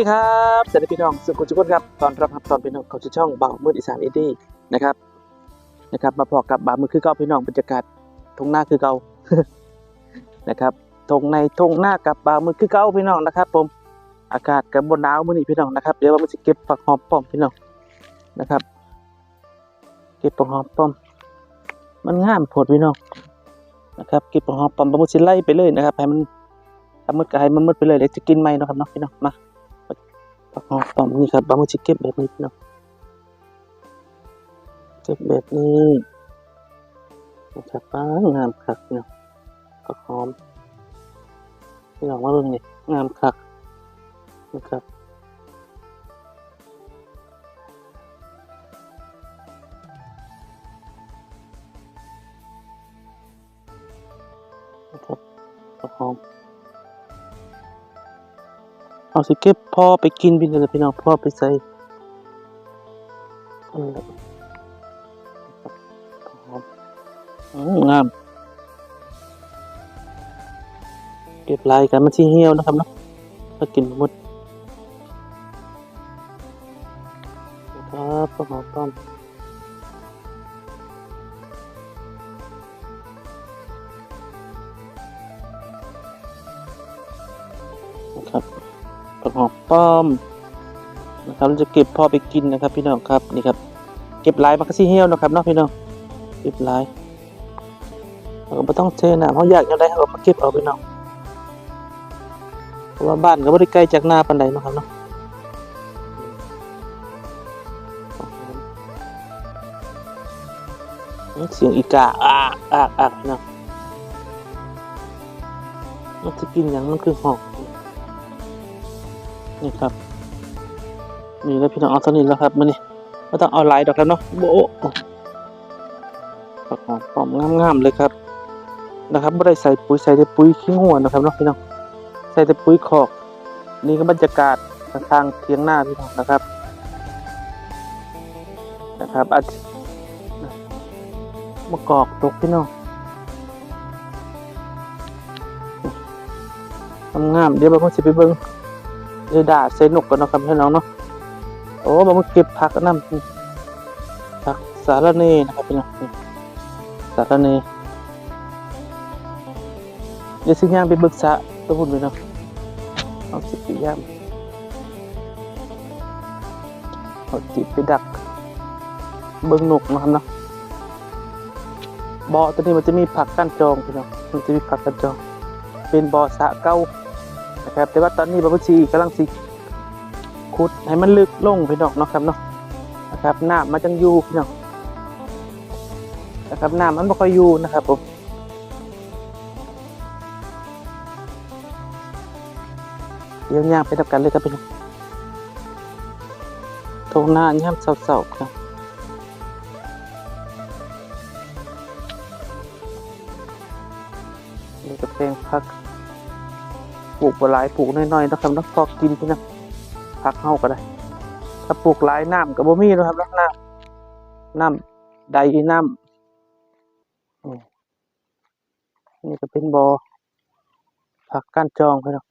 ดีครับสวัสดีพี่น้องสุขุมทุกคนครับตอนรับครับตอนพี่น้องเขาจะช่องเบามืดอีสานเอดี้นะครับนะครับ มาพอกับบ่าวมือคือเก่าพี่น้องบรรยากาศทงหน้าคือเก่านะครับทงในทงหน้ากับบ่าวมือคือเก่าพี่น้องนะครับ ผมอากาศกับบนหนาวมื้อนี้พี่น้องนะครับเดี๋ยวว่ามันจะเก็บผักหอมป้อมพี่น้องนะครับ เก็บผักหอมป้อม มันงามโพดพี่น้องนะครับเก็บผักหอมป้อมบางมือสิไล่ไปเลยนะครับให้มันมืดก็ให้มันมืดไปเลยเดี๋ยวจะกินไหมนะครับเนาะพี่น้องมา ผักหอมปอมนี่ครับบางทีเก็บแบบนี้พี่น้องเก็บแบบนี้นะครับป้างามคักพี่น้องผักหอมพี่น้องมาเบิ่งนี่งามคักนะครับนะครับผักหอม เอาสิเก็บพ่อไปกินพี่น้องพี่น้องพ่อไปใส่งามเก็บลายกันมันที่เหี่ยวนะครับเนาะถ้ากินหมดครับก็หอมต้อมครับ ผักหอมป้อมนะครับเราจะเก็บพอไปกินนะครับพี่น้องครับนี่ครับ เก็บลายมันก็สิเหี่ยวนะครับเนาะพี่น้องเก็บลายเราก็ไม่ต้องเทนะเพราะอยากจะได้เราก็มาเก็บเอาพี่น้องเพราะว่าบ้านก็ไม่ได้ไกลจากนาปานใดนะครับเนาะเสียงอีกาอากอากอากเนาะมันจะกินอย่างมันคือหอม นี่ครับ นี่แล้วพี่น้องเอาตัวนี้แล้วครับมันนี่ไม่ต้องเอาลายดอกครับเนาะโบะผักอมปอมงามๆเลยครับนะครับไม่ได้ใส่ปุ๋ยใส่แต่ปุ๋ยขี้งัวนะครับเนาะพี่น้องใส่แต่ปุ๋ยคอก นี่ก็บรรยากาศทางเทียงหน้าพี่น้องนะครับ นะครับอาจมะกอกตกพี่น้องงามเดี๋ยวเราจะไปเบิ่ง เดดาเซนุกกันนะครับพี่น้องเนาะโอ้บามาเก็บผักน้ำผักสารเนนะครับพี่น้องสารเนเดี๋ยวสิย่างไปบิกสะตัวหุ่นไปเนาะเอาสิไปย่างเอาจิบไปดักเบิ้งนกนะครับเนาะบ่อตัวนี้มันจะมีผักกั้นจองพี่น้องมันจะมีผักกั้นจอง เป็นบ่อสะเก้า นะครับ แต่ว่าตอนนี้บาบูชีกำลังสิขุดให้มันลึกลงพี่น้องเนาะครับเนาะนะครับน้ำมันจังอยู่พี่น้องนะครับน้ำมันไม่ค่อยอยู่นะครับผมเดี๋ยวย่างไปดับกันเลยครับพี่น้องตรงหน้าย่ำเสาๆครับนี่ก็เป็นพัก ปลูกหลายปลูกน้อยๆนะครับแล้วพอกินพี่นะพักเฮาก็ได้ ถ้าปลูกหลายน้ำกับบ่มีนะครับแล้วน้ำน้ำใดน้ำนี่ก็เป็นบอ่อผักก้านจองพี่น้อง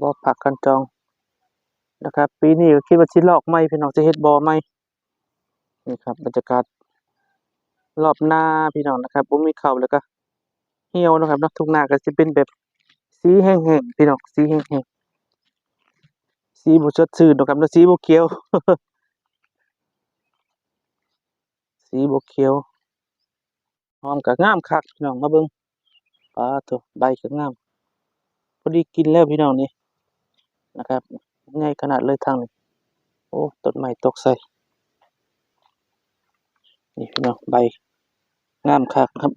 บ่อผักก้านจองนะครับ ปีนี้ก็คิดว่าสิลอกไม้พี่น้องจะเฮ็ดบ่อไม้นี่ครับบรรยากาศรอบหน้าพี่น้องนะครับบ่มีข้าวแล้วก็ เหี่ยวนะครับเนาะทุกหน้าก็จะเป็นแบบสีแห้งๆพี่น้องสีแห้งๆสีบ่สดชื่นนะครับเนาะสีบ่เขียว สีบ่เขียวหอมก็งามคักพี่น้องมาเบิ่งปลาตัวใบก็งามพอดีกินแล้วพี่น้องนี่นะครับใหญ่ขนาดเลยทางนี้โอ้ต้นไม้ตกใส่นี่พี่น้องใบงามคักครับ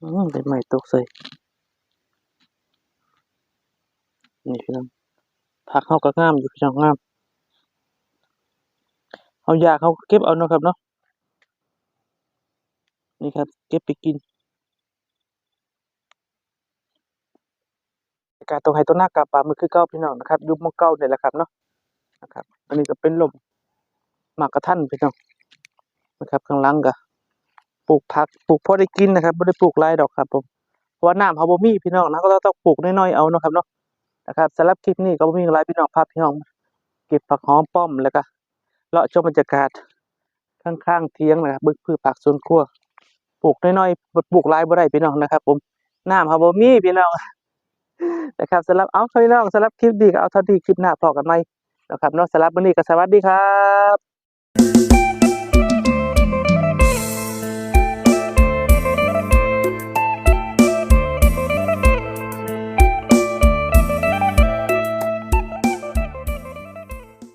อืมเป็นไม้ตกใส่นี่พี่น้องผักเข้าก็งามอยู่พี่น้องงามเอายาเขาเก็บเอาเนาะครับเนาะนี่ครับ เก็บไปกินการตัวไฮตัวหน้ากาปลามือคือเก้าพี่น้องนะครับ ยุคมอเก้าเนี่ยแหละครับเนาะนะครับ อันนี้ก็เป็นลมหมากกระทันพี่น้องนะครับข้างล่างก็ ปลูกผักปลูกพอได้กินนะครับไม่ได้ปลูกหลายดอกครับผมเพราะว่าน้ำเขาบ่มีพี่น้องนะก็ต้องปลูกน้อยๆเอาเนาะครับเนาะนะครับสำหรับคลิปนี้ก็บ่มีอะไรพี่น้องภาพพี่น้องเก็บผักหอมป้อมแล้วก็เลาะชมบรรยากาศข้างๆเทียงนะครับบึกพืชผักสวนครัวปลูกน้อยๆปลูกหลายบ่ได้พี่น้องนะครับ ผมน้ำเฮาบ่มีพี่น้องนะครับสำหรับเอาพี่น้องสำหรับคลิปดีก็เอาเท่าที่คลิปหน้าพอกันใหมนะครับเนาะสำหรับวันนี้ก็สวัสดีครับ